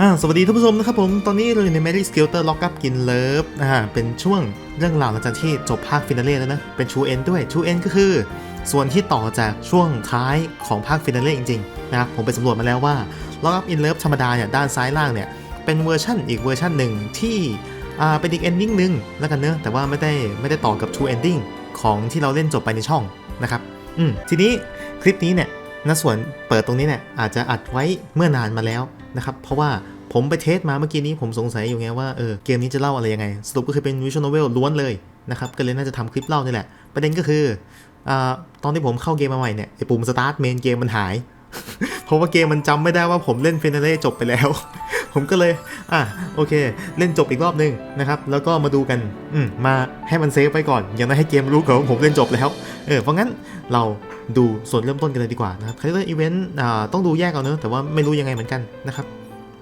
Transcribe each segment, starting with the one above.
อ่าสวัสดีท่านผู้ชมนะครับผมตอนนี้เราอยู่ใน Mary s k i l t e r Lock Up กินเลิฟอ่าเป็นช่วงเรื่องราวหลังจากที่จบภาคฟินาเล่แล้วนะ เป็นชูเอ็นด้วยชูเอ็นก็คือ ส่วนที่ต่อจากช่วงท้ายของภาคฟินาเล่จริงๆนะครับผมไปสำรวจมาแล้วว่า Lock Up in Love ธรรมดาเนี่ยด้านซ้ายล่างเนี่ย เป็นเวอร์ชั่นอีกเวอร์ชั่นหนึ่งที่อ่าเป็นอีกเอนดิ้งหนึ่งแล้วกันเนอะแต่ว่าไม่ได้ไม่ได้ต่อกับ True Ending ของที่เราเล่นจบไปในช่องนะครับอืมทีนี้คลิปนี้เนี่ย ณส่วนเปิดตรงนี้เนี่ยอาจจะอัดไว้เมื่อนานมาแล้วนะครับ เพราะว่าผมไปเทสมาเมื่อกี้นี้ผมสงสัยอยู่ไงว่าเออเกมนี้จะเล่าอะไรยังไง สรุปก็คือเป็นวิชวลโนเวลล้วนเลยนะครับ ก็เลยน่าจะทำคลิปเล่านี่แหละ ประเด็นก็คืออตอนที่ผมเข้าเกมมาใหม่เนี่ยไอปุ่มสตาร์ทเมนเกมมันหาย เพราะว่าเกมมันจำไม่ได้ว่าผมเล่นฟินาเล่จบไปแล้ว ผมก็เลย อะโอเค เล่นจบอีกรอบหนึงนะครับ แล้วก็มาดูกันอืมมาให้มันเซฟไปก่อน อย่างน้อยให้เกมรู้ก่อนว่าผมเล่นจบแล้ว เออเพราะงั้นเรา ดูส่วนเริ่มต้นกันเลยดีกว่านะครับคาแรคเตอร์อีเวนต์ต้องดูแยกเอาเนอะแต่ว่าไม่รู้ยังไงเหมือนกันนะครับ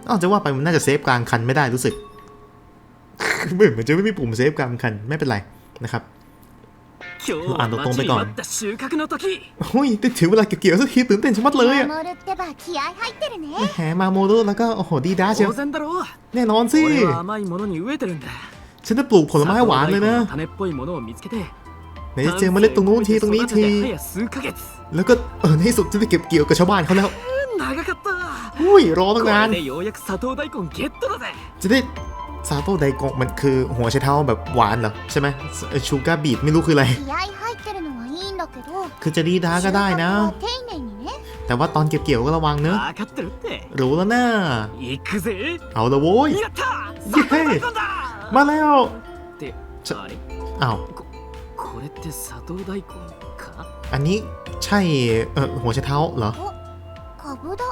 อ้าวจะว่าไปมันน่าจะเซฟกลางคันไม่ได้รู้สึกเหมือนจะไม่มีปุ่มเซฟกลางคันไม่เป็นไรนะครับอ่านตรงๆไปก่อนหุ้ยถึงเวลาเกี่ยวๆสักทีตื่นเต้นชะมัดเลยอะแหมมาโมโดแล้วก็โอ้โหดีด้าเชียวแน่นอนสิฉันจะปลูกผลไม้หวานเลยนะ ไหนเจอเมล็ดตรงนู้นทีตรงนี้ที แล้วก็เออในสุดจะไปเก็บเกี่ยวกับชาวบ้านเขาแล้วอุ้ยรอตั้งนานจะได้ซาโต้ไดกงมันคือหัวไช้เท้าแบบหวานเหรอใช่ไหมชูการ์บีดไม่รู้คืออะไร คือจะดีด้าก็ได้นะ แต่ว่าตอนเก็บเกี่ยวก็ระวังเนอะรู้แล้วนะเอาละโว้ยมาแล้วเอา これって砂糖大根か อันนี้ใช่เออหัวไชเท้าเหรอ カブだ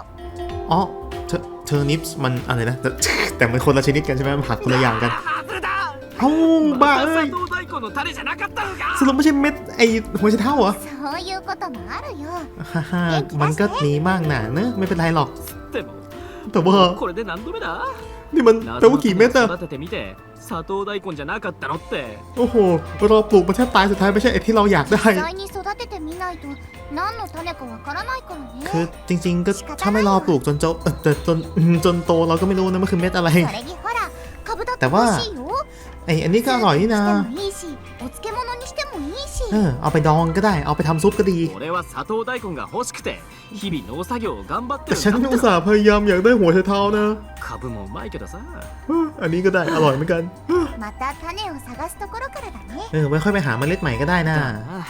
อ๋อเทอเทอร์นิปส์มันอะไรนะแต่แต่มันคนละชนิดกันใช่ไหมมันผักคนละอย่างกัน あー外れだ เอ้าบ้า また เอ้ย 砂糖大根の種じゃなかったのか สรุปไม่ใช่เม็ดไอหัวไชเท้าเหรอ そういうこともあるよ ฮ่าฮ่ามันก็มีมากหนาเนอะไม่เป็นไรหรอก でも แต่ว่า これで何度目だ นี่มันแปลว่ากี่เม็ดอะโอ้โหเราปลูกมาแทบตายสุดท้ายไม่ใช่ไอที่เราอยากได้ คือจริง ๆ ก็ถ้าไม่รอปลูกจนเจจนจนจนโตเราก็ไม่รู้นะมันคือเม็ดอะไร แต่ว่าไออันนี้ก็อร่อยนี่นะ スープにしてもいいしお漬物にしてもいいし เออเอาไปดองก็ได้ เอาไปทำซุปก็ดี 俺は砂糖大根が欲しくて日々農作業を頑張って แต่ る ฉัน んだ อุตส่าห์พยายามอยากได้หัวไชเท้านะ 株もうまいけどさ เอออันนี้ก็ได้อร่อยเหมือนกัน また種を探すところからだね เออไว้ค่อยไปหาเมล็ดใหม่ก็ได้นะ だな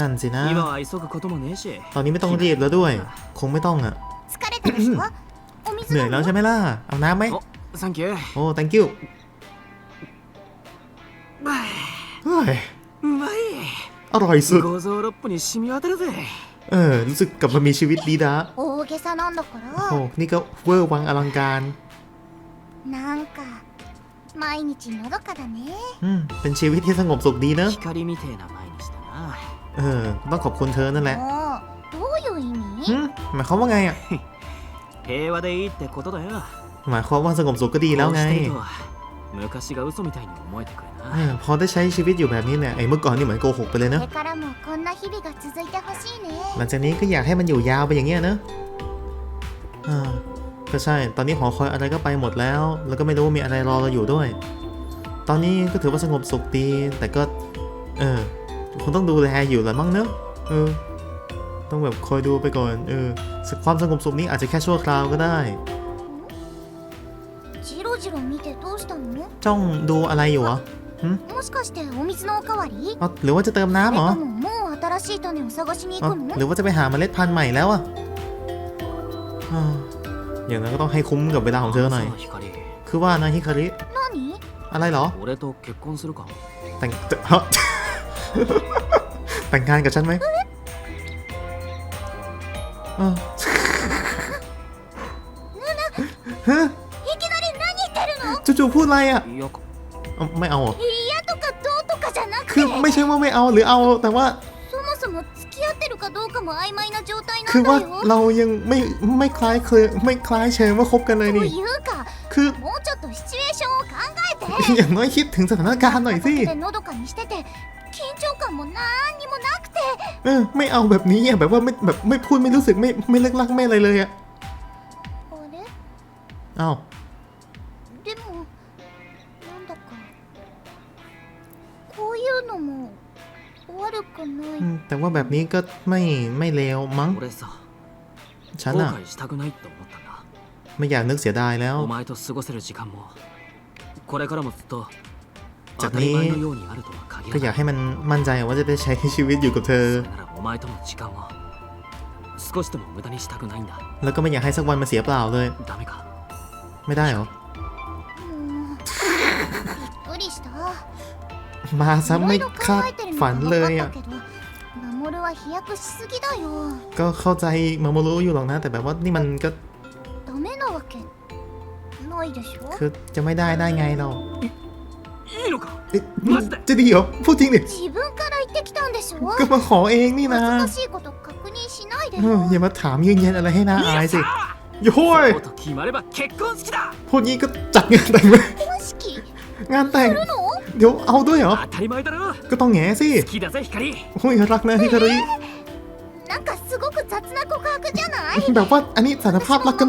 นั่นสินะ 今は急ぐこともねえし ตอนนี้ไม่ต้องรีบแล้วด้วย คงไม่ต้องอ่ะ 疲れてるでしょお水 เหนื่อย 飲 แล้ว む ใช่ไหมล่ะ เอาน้ำไหม おサンキュー โอ้ thank you เฮ้ ย うまい อร่อยสุด 五臓六腑に染み渡るぜ เออ รู้สึกกลับมามีชีวิตดีดะ 大げさなんだか โอ้ ら นี่ก็เวอร์วังอลังการ なんか毎日のどかだね อืม เป็นชีวิตที่สงบสุขดีเนอะ 光みてえな毎日だな เออ ต้องขอบคุณเธอนั่นแหละ もうどういう意 หึ 味 หมายความว่าไงอ่ะ 平和でいいってことだよ หมายความว่าสงบสุขก็ดีแล้วไง こうしてると 昔が嘘みたいに思えてくる เอ な อ พอได้ใช้ชีวิตอยู่แบบนี้เนี่ย ไอ้เมื่อก่อนนี่เหมือนโกหกไปเลย こ เนอะ れからもこんな日々が続いてほしいね หลังจากนี้ก็อยากให้มันอยู่ยาวไปอย่างเงี้ยเนอะอ่าก็ใช่ ตอนนี้หอคอยอะไรก็ไปหมดแล้ว แล้วก็ไม่รู้ว่ามีอะไรรอเราอยู่ด้วย ตอนนี้ก็ถือว่าสงบสุขดี แต่ก็ เออ คงต้องดูแลอยู่แหละมั้งเนอะเออ ต้องแบบคอยดูไปก่อน เออความสงบสุขนี้อาจจะแค่ชั่วคราวก็ได้ จ้องดูอะไรอยู่เหรอ もしかしてお水のおかわり อ๋อหรือว่าจะเติม それ น้ำเหรอ とももう新しい種を探しに อ๋อ 行くの หรือว่าจะไปหาเมล็ดพันธุ์ใหม่แล้วอะอ่าอย่างนั้นก็ต้องให้คุ้มกับเวลาของเธอหน่อย さあ光 คือว่านะฮิคาริ 何 อะไรเหรอ 俺と結婚するか แต่ง ฮะ แต่งงานกับฉันไหม อะไรอ่ะ いやか เอ้าไม่เอาเหรอ 嫌とかどうとかじゃなく คื て อไม่ใช่ว่าไม่เอาหรือเอา แต่ว่า そもそも付き合ってるかどうかも曖昧な状態 คือ なん ว่า だよ เรายังไม่ไม่คล้ายเคยไม่คล้ายเชิงว่าคบกันเลย と นี่ いうか คือ もうちょっとシチュエーションを考えて อย่างน้อยคิดถึงสถานการณ์หน่อยสิ でのどかにしてて緊張感もなんにもなくて เออ ไม่เอาแบบนี้อ่ะแบบว่าไม่แบบไม่พูดไม่รู้สึกไม่ไม่เลิกลักไม่อะไรเลยอ่ะ あれ อ้าว 悪くな อื い มแต่ว่าแบบนี้ก็ไม่ไม่เลวมั้ง 俺さ ฉัน 後 อะ 悔したくないって思ったんだ ไม่อยากนึกเสียดายแล้ว お前と過ごせる時間もこれからもずっとじゃあね当たり前のようにあるとは限 ก็ ら อยา ない กให้มันมั่นใจว่าจะได้ใช้ชีวิตอยู่กับเธอ それならお前との時間を少しでも無駄にしたくないんだ แล้วก็ไม่อยากให้สักวันมาเสียเปล่าเลย ダメか ไม่ได้เหรอ もうびっくりした มาซะ いろ ไม่ いろ考 คาด えてるの ฝันเลยอะก็เข้าใจมาโมรุอยู่หรอกนะ แต่แบบว่านี่มันก็คือจะไม่ได้ได้ไงเราจะดีเหรอพูดจริงดิก็มาขอเองนี่นะอย่ามาถามยืนยันอะไรให้น่าอายสิโย้ยพูดงี้ก็จัดงานแต่งงานแต่ง เดี๋ยวเอาด้วยเหรอก็ต้องแง่สิโอ้ยรักนะฮิคาริแบบว่าอันนี้สารภาพรักกัน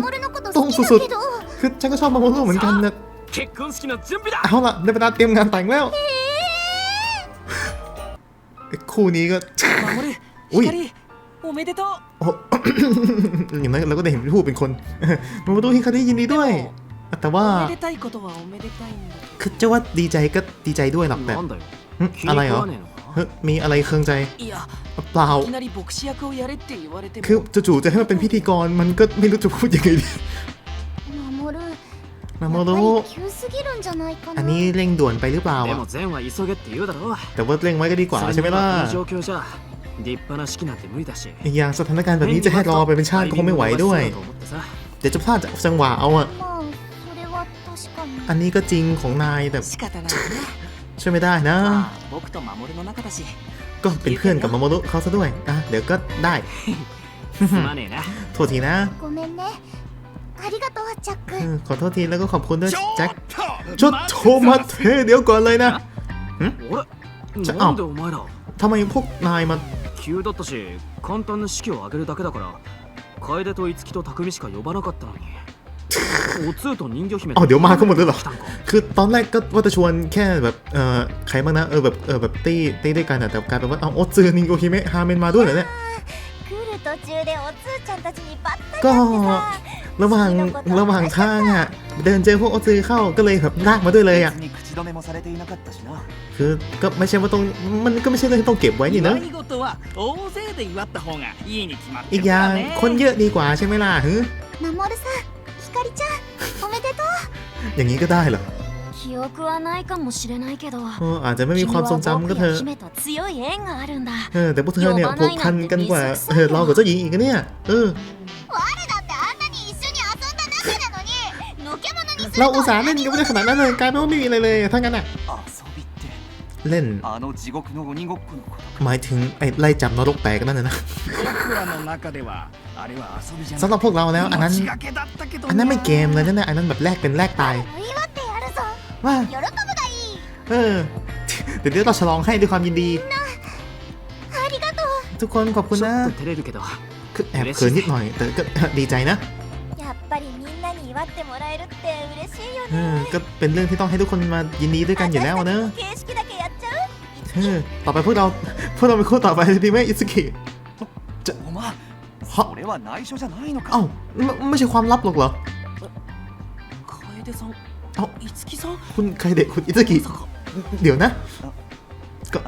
ตรงสุดๆคือฉันก็ชอบมาโมโรเหมือนกันนะเอาละได้เวลาเตรียมงานแต่งแล้วคู่นี้ก็อุ้ยโอย่างนั้นเราก็ได้เห็นผู้เป็นคนมาโมโรฮิคาริยินดีด้วย แต่ว่าคือจะว่าดีใจก็ดีใจด้วยหรอกแต่อะไรเหรอมีอะไรเครื่องใจเปล่าคือจู่ๆจะให้มันเป็นพิธีกรมันก็ไม่รู้จะพูดยังไงดีมาโมโรอันนี้เร่งด่วนไปหรือเปล่าแต่ว่าเร่งไว้ก็ดีกว่าใช่ไหมล่ะอีกอย่างสถานการณ์แบบนี้จะให้รอไปเป็นชาติก็คงไม่ไหวด้วย เดี๋ยวจะพลาดจังหวะเอาอะ อันนี้ก็จริงของนายแต่ 仕方ないよね ช่วยไม่ได้นะ まあ僕と守の中だし ก็เป็นเพื่อนกับมาโมรุเขาซะด้วยอ่ะเดี๋ยวก็ได้ すまねえな โทษทีนะ ごめんねありがとうジャック เออขอโทษทีแล้วก็ขอบคุณด้วยแจ็ค ち ชดโทมาเทเดี๋ยวก่อนเลยนะ 俺ちょなんでお前ら ทำไมพวกนายมา 急だったし簡単な式を挙げるだけだから楓と樹と匠しか呼ばなかったのに เอาเดี๋ยวมาก็หมดเลยเหรอ คือตอนแรกก็ว่าจะชวนแค่แบบเออใครบ้างนะ เออแบบเออแบบตี้ตี้ด้วยกันแต่กลายเป็นว่าเอาโอจือนิงโอคิเมะฮาเมนมาด้วยเหรอเนี่ยก็ระหว่างระหว่างทางอะเดินเจอพวกโอจือเข้าก็เลยแบบลากมาด้วยเลยอะคือก็ไม่ใช่ว่าต้องมันก็ไม่ใช่เรื่องต้องเก็บไว้นี่นะอีกอย่างคนเยอะดีกว่าใช่ไหมล่ะฮึ ひかりちゃんおめでとう อย่างนี้ก็ได้เหรอ 記憶はないかもしれないけど เอออาจจะไม่มีความทรงจำก็เถอะ 君と強い縁があるんだ เออแต่พวกเธอเนี่ยผูกพันกันกว่าเออเรากับเจ้าหญิงอีกนะเนี่ยเออ 我だってあんなに一緒に遊んだ仲なのにのけ者にする เรา と อุตส่าห์เล่นกันไม่ได้ขนาดนั้นเลยกลายเป็นว่าไม่มีอะไรเลยถ้างั้นอ่ะ 遊びって เล่นหมายถึงไอ้ไล่จับนรกแตกนั่นนะสำหรับพวกเราแล้วอันนั้นอันนั้นไม่เกมเลยนะอันนั้นแบบแลกเป็นแลกตายว่าเออเดี๋ยวเราฉลองให้ด้วยความยินดี ทุกคนขอบคุณนะคือแอบเขินนิดหน่อย แต่ก็ดีใจนะก็เป็นเรื่องที่ต้องให้ทุกคนมายินดีด้วยกันอยู่แล้วเนอะ ต่อไปพวกเราพวกเราเป็นคู่ต่อไปดีไหมอิสุกิจะฮะเอ้าไม่ไม่ใช่ความลับหรอกเหรอเอ้าคุณใครเด็กคุณอิสกิเดี๋ยวนะก็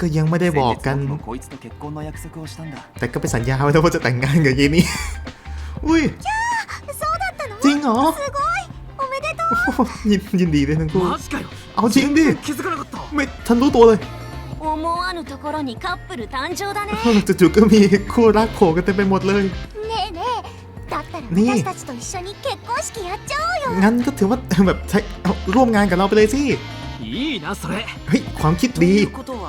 ก็ยังไม่ได้บอกกัน แต่ก็ไปสัญญาไว้แล้วว่าจะแต่งงานกับยีนี่อุ้ยจริงเหรอยินยินดีด้วยทั้งคู่ เอาจริงดิ 気づかなかった ไม่ฉันรู้ตัวเลย 思わぬところにカップル誕生だね จู่ๆก็มีคู่รักโผล่กันเต็มไปหมดเลย ねえねえだったらねえ私たちと一緒に結婚式やっちゃおうよ งั้นก็ถือว่า แบบใช้เอาร่วมงานกับเราไปเลยสิ いいなそれ เฮ้ย ความคิด と ดี いうことは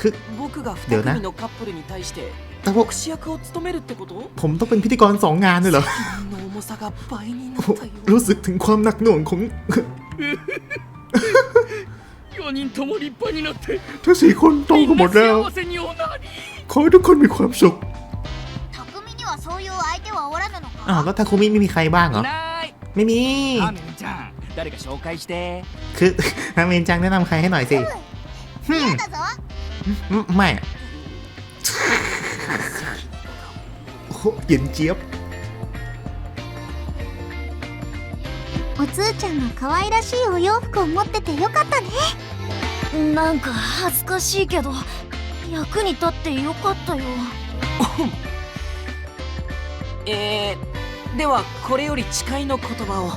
คือ 僕がเดี๋ยว 2 นะ 組のカップルに対して แต่ว่า 牧師役を務めるってこと ผมต้องเป็นพิธีกรสองงานเลยเหรอ 責任の重さが倍にな โอ้โห ったよ รู้สึกถึงความหนักหน่วงของ 4 人とも立派になって ทั้งสี่คนโตกันหมดแล้ว せにおなり ขอให้ทุกคนมีความสุข 匠にはそういう相手はおらぬの อ้าว か แล้วทาคุมิไม่มีใครบ้างเหรอ ない ไม่มี アメンちゃん 誰か紹介して คือ นาเมนจังแนะนำใครให้หน่อยสิฮึม だぞ ไม่อะโอ้โหเย็นเจี๊ยบ おつーちゃんが可愛らしいお洋服を持っててよかったね なんか恥ずかしいけど役に立ってよかったよ。えー、ではこれより誓いの言葉を。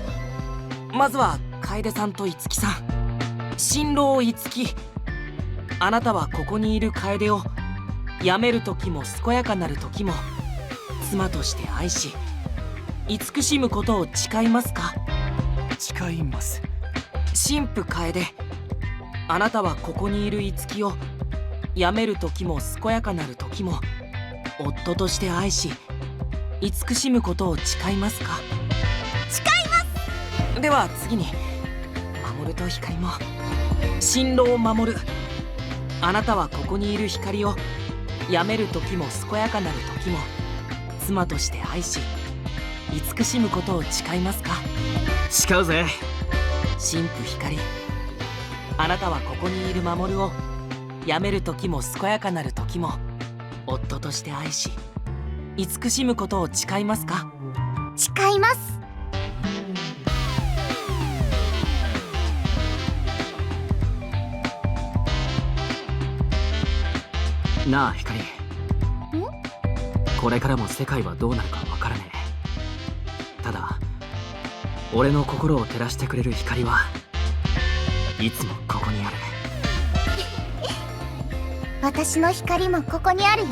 まずは楓さんと樹さん。新郎樹あなたはここにいる楓を辞める時も健やかなる時も妻として愛し慈しむことを誓いますか？誓います。神父楓あなたはここにいる樹を辞める時も健やかなる時も夫として愛し慈しむことを誓いますか？誓います！では次に守と光も新郎守あなたはここにいる光を辞める時も健やかなる時も妻として愛し慈しむことを誓いますか？誓うぜ。神父光あなたはここにいる守を辞める時も健やかなる時も夫として愛し慈しむことを誓いますか？誓います。なあ光これからも世界はどうなるかわからねえ。ただ俺の心を照らしてくれる光はいつもここにある私の光もここにあるよ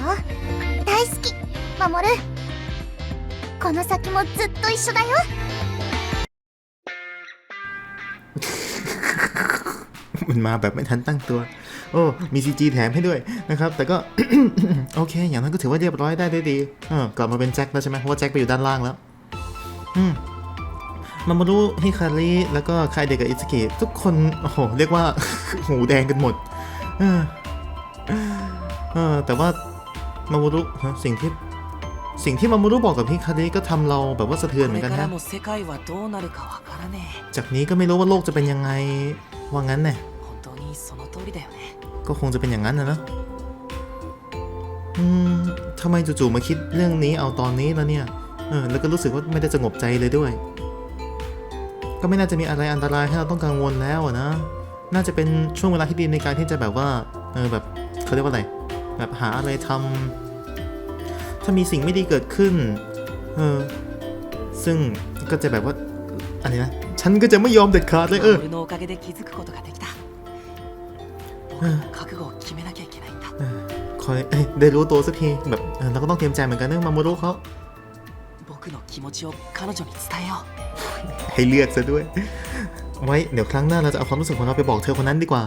大好き守この先もずっと一緒だよ มันมาแบบไม่ทันตั้งตัว โอ้ มีซีจีแถมให้ด้วยนะครับ แต่ก็ โอเค อย่างนั้นก็ถือว่าเรียบร้อยได้ด้วยดีเออกลับมาเป็นแจ็คแล้วใช่ไหมเพราะว่าแจ็คไปอยู่ด้านล่างแล้ว อืม มามารุฮิคาริแล้วก็ใครเด็กกับอิสกิทุกคนโอ้โหเรียกว่า หูแดงกันหมดเออเออแต่ว่ามามารู้สิ่งที่สิ่งที่มามารู้บอกกับพี่คาริก็ทำเราแบบว่าสะเทือนเหมือนกันนะจากนี้ก็ไม่รู้ว่าโลกจะเป็นยังไงว่างั้นเนี่ยก็คงจะเป็นอย่างนั้นนะเนะอืมทำไมจู่ๆมาคิดเรื่องนี้เอาตอนนี้แล้วเนี่ย เออ แล้วก็รู้สึกว่าไม่ได้สงบใจเลยด้วย ก็ไม่น่าจะมีอะไรอันตรายให้เราต้องกังวลแล้วนะ น่าจะเป็นช่วงเวลาที่ดีในการที่จะแบบว่า เออแบบเขาเรียกว่าอะไร แบบหาอะไรทำ ถ้ามีสิ่งไม่ดีเกิดขึ้น เออ ซึ่งก็จะแบบว่าอันนี้นะ ฉันก็จะไม่ยอมเด็ดขาดเลยเออคอยได้รู้ตัวสักทีแบบเราก็ต้องเตรียมใจเหมือนกันเนื่องมาโมโรเขา ให้เลือกซะด้วย ไว้เดี๋ยวครั้งหน้าเราจะเอาความรู้สึกของเราไปบอกเธอคนนั้นดีกว่า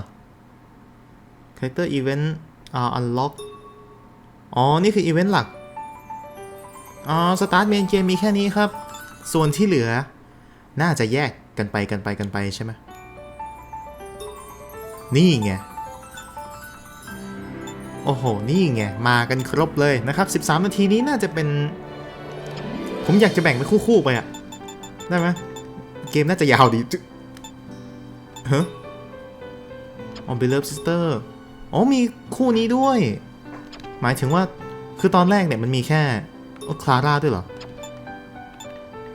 Character Event อ่า Unlock อ๋อ นี่คืออีเวนต์หลัก อ๋อ Start Main Game มีแค่นี้ครับ ส่วนที่เหลือ น่าจะแยกกันไปกันไปกันไปใช่ไหม นี่ไง โอ้โห นี่ไง มากันครบเลยนะครับ 13 นาทีนี้น่าจะเป็น ผมอยากจะแบ่งเป็นคู่ ๆ ไปอะได้ไหม เกมน่าจะยาวดีฮะออมเบลเลฟซิสเตอร์อ๋อ มีคู่นี้ด้วย หมายถึงว่า คือตอนแรกเนี่ยมันมีแค่คลาร่าด้วยเหรอ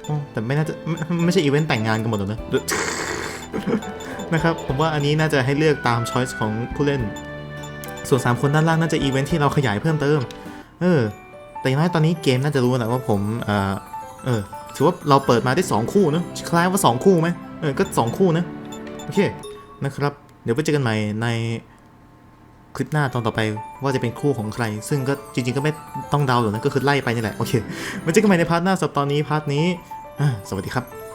อแต่ไม่น่าจะไม่ไม่ใช่อีเวนต์แต่งงานกันหมดหรอนะนะครับ ผมว่าอันนี้น่าจะให้เลือกตามช้อยส์ของผู้เล่น ส่วน 3 คนด้านล่างน่าจะอีเวนต์ที่เราขยายเพิ่มเติม เออ แต่อย่างน้อยตอนนี้เกมน่าจะรู้แหละว่าผม เออเออ ถือว่าเราเปิดมาได้ 2 คู่เนอะคล้ายว่า 2 คู่ไหมเออก็ 2 คู่นะโอเคนะครับ เดี๋ยวไปเจอกันใหม่ในคลิปหน้าตอนต่อไปว่าจะเป็นคู่ของใคร ซึ่งก็จริงๆก็ไม่ต้องเดาหรอกนะก็คือไล่ไปนี่แหละโอเคมาเจอกันใหม่ในพาร์ทหน้าสำหรับตอนนี้พาร์ทนี้สวัสดีครับ